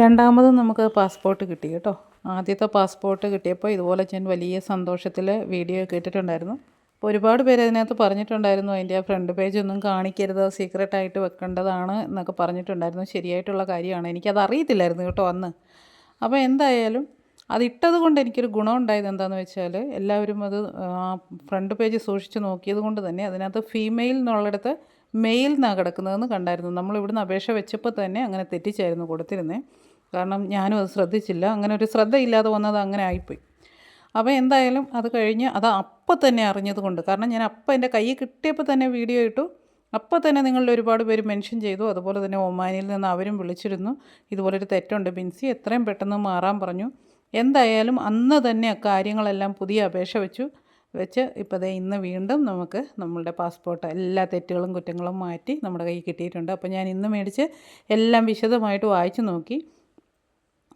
രണ്ടാമതും നമുക്ക് പാസ്പോർട്ട് കിട്ടി കേട്ടോ. ആദ്യത്തെ പാസ്പോർട്ട് കിട്ടിയപ്പോൾ ഇതുപോലെ ഞാൻ വലിയ സന്തോഷത്തിൽ വീഡിയോ കേട്ടിട്ടുണ്ടായിരുന്നു അപ്പോൾ ഒരുപാട് പേര് അതിനകത്ത് പറഞ്ഞിട്ടുണ്ടായിരുന്നു അതിന്റെ ആ ഫ്രണ്ട് പേജ് ഒന്നും കാണിക്കരുത് സീക്രട്ടായിട്ട് വെക്കേണ്ടതാണ് എന്നൊക്കെ പറഞ്ഞിട്ടുണ്ടായിരുന്നു. ശരിയായിട്ടുള്ള കാര്യമാണ്. എനിക്കത് അറിയത്തില്ലായിരുന്നു കേട്ടോ അന്ന്. അപ്പോൾ എന്തായാലും അതിട്ടത് കൊണ്ട് എനിക്കൊരു ഗുണം ഉണ്ടായത് എന്താണെന്ന് വെച്ചാൽ എല്ലാവരും അത് ഫ്രണ്ട് പേജ് സൂക്ഷിച്ച് നോക്കിയത് കൊണ്ട് തന്നെ അതിനകത്ത് ഫീമെയിൽ എന്നുള്ളിടത്ത് മെയിൽ എന്നാണ് കിടക്കുന്നതെന്ന് കണ്ടായിരുന്നു. നമ്മൾ ഇവിടുന്ന് അപേക്ഷ വെച്ചപ്പോൾ തന്നെ അങ്ങനെ തെറ്റിച്ചായിരുന്നു കൊടുത്തിരുന്നത് കാരണം ഞാനും അത് ശ്രദ്ധിച്ചില്ല. അങ്ങനെ ഒരു ശ്രദ്ധയില്ലാതെ വന്നത് അങ്ങനെ ആയിപ്പോയി. അപ്പോൾ എന്തായാലും അത് കഴിഞ്ഞ് അത് അപ്പം തന്നെ അറിഞ്ഞത് കൊണ്ട് കാരണം ഞാൻ അപ്പം എന്റെ കയ്യിൽ കിട്ടിയപ്പോൾ തന്നെ വീഡിയോ ഇട്ടു. അപ്പോൾ തന്നെ നിങ്ങളുടെ ഒരുപാട് പേര് മെൻഷൻ ചെയ്തു. അതുപോലെ തന്നെ ഒമാനിൽ നിന്ന് അവരും വിളിച്ചിരുന്നു. ഇതുപോലൊരു തെറ്റുണ്ട് ബിൻസി എത്രയും പെട്ടെന്ന് മാറാൻ പറഞ്ഞു. എന്തായാലും അന്ന് തന്നെ കാര്യങ്ങളെല്ലാം പുതിയ അപേക്ഷ വെച്ചു. വെച്ച് ഇപ്പോൾ ദേ ഇന്ന് വീണ്ടും നമുക്ക് നമ്മളുടെ പാസ്പോർട്ട് എല്ലാ തെറ്റുകളും കുറ്റങ്ങളും മാറ്റി നമ്മുടെ കയ്യിൽ കിട്ടിയിട്ടുണ്ട്. അപ്പോൾ ഞാൻ ഇന്ന് മേടിച്ച് എല്ലാം വിശദമായിട്ട് വായിച്ചു നോക്കി.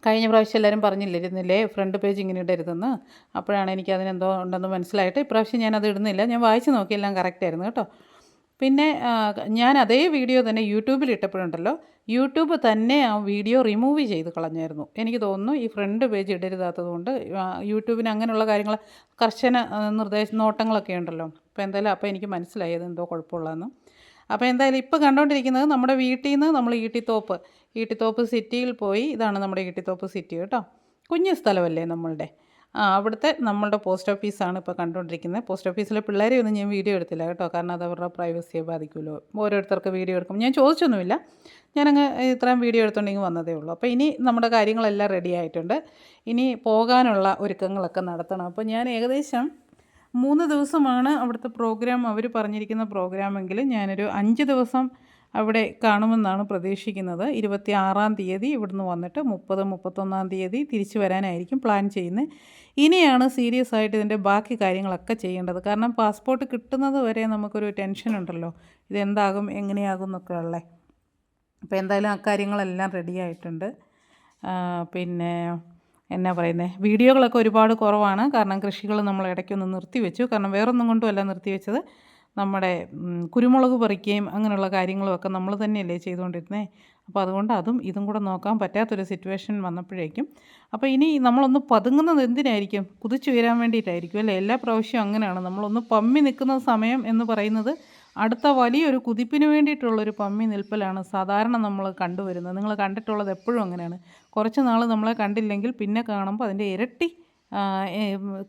കഴിഞ്ഞ പ്രാവശ്യം എല്ലാവരും പറഞ്ഞില്ലിരുന്നില്ലേ ഫ്രണ്ട് പേജ് ഇങ്ങനെ ഇടരുതെന്ന്. അപ്പോഴാണ് എനിക്ക് അതിനെന്തോ ഉണ്ടെന്ന് മനസ്സിലായിട്ട് ഇപ്രാവശ്യം ഞാനത് ഇടുന്നില്ല. ഞാൻ വായിച്ച് നോക്കി എല്ലാം കറക്റ്റായിരുന്നു കേട്ടോ. പിന്നെ ഞാൻ അതേ വീഡിയോ തന്നെ യൂട്യൂബിൽ ഇട്ടപ്പോഴുണ്ടല്ലോ യൂട്യൂബ് തന്നെ ആ വീഡിയോ റിമൂവ് ചെയ്ത് കളഞ്ഞായിരുന്നു. എനിക്ക് തോന്നുന്നു ഈ ഫ്രണ്ട് പേജ് ഇടരുതാത്തത് കൊണ്ട് യൂട്യൂബിന് അങ്ങനെയുള്ള കാര്യങ്ങൾ കർശന നിർദ്ദേശ നോട്ടങ്ങളൊക്കെ ഉണ്ടല്ലോ. അപ്പോൾ എന്തായാലും അപ്പോൾ എനിക്ക് മനസ്സിലായത് എന്തോ കുഴപ്പമുള്ളതെന്ന്. അപ്പോൾ എന്തായാലും ഇപ്പോൾ കണ്ടുകൊണ്ടിരിക്കുന്നത് നമ്മുടെ വീട്ടിൽ നിന്ന് നമ്മൾ ഈട്ടിത്തോപ്പ്. ഈട്ടിത്തോപ്പ് സിറ്റിയിൽ പോയി ഇതാണ് നമ്മുടെ ഈട്ടിത്തോപ്പ് സിറ്റി കേട്ടോ. കുഞ്ഞു സ്ഥലമല്ലേ നമ്മളുടെ? ആ അവിടുത്തെ നമ്മളുടെ പോസ്റ്റ് ഓഫീസാണ് ഇപ്പോൾ കണ്ടുകൊണ്ടിരിക്കുന്നത് പോസ്റ്റ് ഓഫീസിലെ പിള്ളേരെ ഒന്നും ഞാൻ വീഡിയോ എടുത്തില്ല കേട്ടോ. കാരണം അത് അവരുടെ പ്രൈവസിയെ ബാധിക്കുമല്ലോ. ഓരോരുത്തർക്ക് വീഡിയോ എടുക്കും ഞാൻ ചോദിച്ചൊന്നുമില്ല. ഞാനങ്ങ് ഇത്രയും വീഡിയോ എടുത്തുണ്ടെങ്കിൽ വന്നതേ ഉള്ളൂ. അപ്പോൾ ഇനി നമ്മുടെ കാര്യങ്ങളെല്ലാം റെഡി ആയിട്ടുണ്ട്. ഇനി പോകാനുള്ള ഒരുക്കങ്ങളൊക്കെ നടത്തണം. അപ്പോൾ ഞാൻ ഏകദേശം മൂന്ന് ദിവസമാണ് അവിടുത്തെ പ്രോഗ്രാം അവർ പറഞ്ഞിരിക്കുന്ന പ്രോഗ്രാമെങ്കിൽ ഞാനൊരു അഞ്ച് ദിവസം അവിടെ കാണുമെന്നാണ് പ്രതീക്ഷിക്കുന്നത്. ഇരുപത്തി ആറാം തീയതി ഇവിടുന്ന് വന്നിട്ട് മുപ്പത് മുപ്പത്തൊന്നാം തീയതി തിരിച്ചു വരാനായിരിക്കും പ്ലാൻ ചെയ്യുന്നത്. ഇനിയാണ് സീരിയസ് ആയിട്ട് ഇതിന്റെ ബാക്കി കാര്യങ്ങളൊക്കെ ചെയ്യേണ്ടത്. കാരണം പാസ്പോർട്ട് കിട്ടുന്നത് വരെ നമുക്കൊരു ടെൻഷൻ ഉണ്ടല്ലോ. ഇതെന്താകും എങ്ങനെയാകും എന്നൊക്കെ ഉള്ളത് അപ്പോൾ എന്തായാലും ആ കാര്യങ്ങളെല്ലാം റെഡി ആയിട്ടുണ്ട്. പിന്നെ എന്നാ പറയുന്നത് വീഡിയോകളൊക്കെ ഒരുപാട് കുറവാണ്. കാരണം കൃഷികൾ നമ്മൾ ഇടയ്ക്കൊന്ന് നിർത്തിവെച്ചു. കാരണം വേറൊന്നും കൊണ്ടുമല്ല നിർത്തിവെച്ചത്. നമ്മുടെ കുരുമുളക് പറിക്കുകയും അങ്ങനെയുള്ള കാര്യങ്ങളുമൊക്കെ നമ്മൾ തന്നെയല്ലേ ചെയ്തുകൊണ്ടിരുന്നത് അപ്പോൾ അതുകൊണ്ട് അതും ഇതും കൂടെ നോക്കാൻ പറ്റാത്തൊരു സിറ്റുവേഷൻ വന്നപ്പോഴേക്കും. അപ്പോൾ ഇനി നമ്മളൊന്ന് പതുങ്ങുന്നത് എന്തിനായിരിക്കും? കുതിച്ചു വരാൻ വേണ്ടിയിട്ടായിരിക്കും അല്ലേ? എല്ലാ പ്രാവശ്യവും അങ്ങനെയാണ്. നമ്മളൊന്ന് പമ്മി നിൽക്കുന്ന സമയം എന്ന് പറയുന്നത് അടുത്ത വലിയൊരു കുതിപ്പിന് വേണ്ടിയിട്ടുള്ളൊരു പമ്മി നിൽപ്പലാണ് സാധാരണ നമ്മൾ കണ്ടുവരുന്നത്. നിങ്ങൾ കണ്ടിട്ടുള്ളത് എപ്പോഴും അങ്ങനെയാണ്. കുറച്ച് നാൾ നമ്മളെ കണ്ടില്ലെങ്കിൽ പിന്നെ കാണുമ്പോൾ അതിന്റെ ഇരട്ടി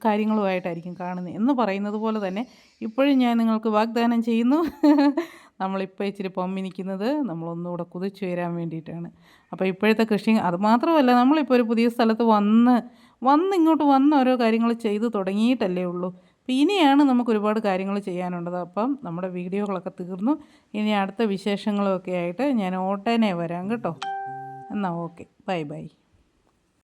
കാര്യങ്ങളുമായിട്ടായിരിക്കും കാണുന്നത് എന്ന് പറയുന്നത് പോലെ തന്നെ ഇപ്പോഴും ഞാൻ നിങ്ങൾക്ക് വാഗ്ദാനം ചെയ്യുന്നു. നമ്മളിപ്പോൾ ഇച്ചിരി പമ്മിനിക്കുന്നത് നമ്മളൊന്നുകൂടെ കുതിച്ചു വരാൻ വേണ്ടിയിട്ടാണ്. അപ്പോൾ ഇപ്പോഴത്തെ കൃഷി അതുമാത്രമല്ല നമ്മളിപ്പോൾ ഒരു പുതിയ സ്ഥലത്ത് വന്ന് വന്ന് ഇങ്ങോട്ട് വന്ന് ഓരോ കാര്യങ്ങൾ ചെയ്തു തുടങ്ങിയിട്ടല്ലേ ഉള്ളൂ. അപ്പോൾ ഇനിയാണ് നമുക്ക് ഒരുപാട് കാര്യങ്ങൾ ചെയ്യാനുള്ളത്. അപ്പം നമ്മുടെ വീഡിയോകളൊക്കെ തീർന്നു. ഇനി അടുത്ത വിശേഷങ്ങളൊക്കെ ആയിട്ട് ഞാൻ ഓട്ടനെ വരാം കേട്ടോ. എന്നാൽ ഓക്കെ. Bye bye.